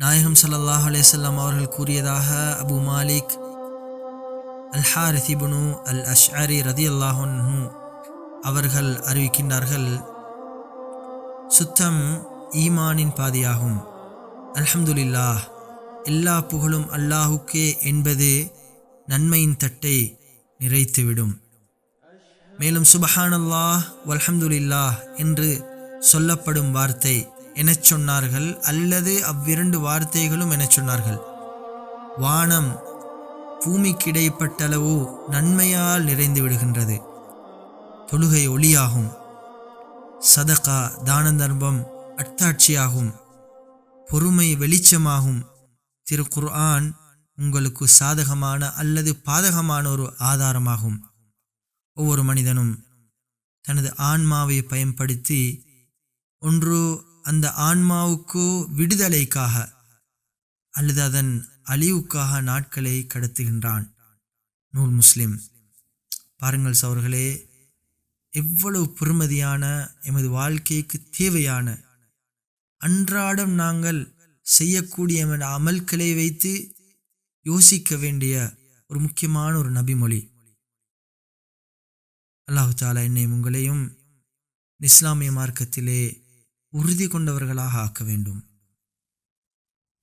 நாயகம் சல்லாஹ் அலேசல்லாம் அவர்கள் கூறியதாக அபு மாலிக் அல் ஹாரித் அல் அஷ்அரி ரதி அன்ஹு அவர்கள் அறிவிக்கின்றார்கள் சுத்தம் ஈமானின் பாதியாகும். அல்ஹம்துலில்லாஹ் எல்லா புகழும் அல்லாஹுக்கே என்பது நன்மையின் தட்டை நிறைத்துவிடும். மேலும் சுபஹானல்லாஹ் வல்ஹம்துலில்லாஹ் என்று சொல்லப்படும் வார்த்தை எனச் சொன்னார்கள் அல்லது அவ்விரண்டு வார்த்தைகளும் எனச் சொன்னார்கள். வானம் பூமிக்கிடைப்பட்டளவு நன்மையால் நிறைந்து விடுகின்றது. தொழுகை ஒளியாகும். சதகா தான தர்மம் பொறுமை வெளிச்சமாகும். திரு குர்ஆன் உங்களுக்கு சாதகமான அல்லது பாதகமான ஒரு ஆதாரமாகும். ஒவ்வொரு மனிதனும் தனது ஆன்மாவை பயன்படுத்தி ஒன்று அந்த ஆன்மாவுக்கு விடுதலைக்காக அல்லது அதன் அழிவுக்காக நாட்களை கடத்துகின்றான். நூல் முஸ்லிம். பாருங்கள் சவர்களே எவ்வளவு பெருமதியான எமது வாழ்க்கைக்கு தேவையான அன்றாடம் நாங்கள் செய்யக்கூடிய எமது அமல்களை வைத்து யோசிக்க வேண்டிய ஒரு முக்கியமான ஒரு நபிமொழி. அல்லாஹு தாலா என்னை உங்களையும் இஸ்லாமிய மார்க்கத்திலே உறுதி கொண்டவர்களாக ஆக்க வேண்டும்.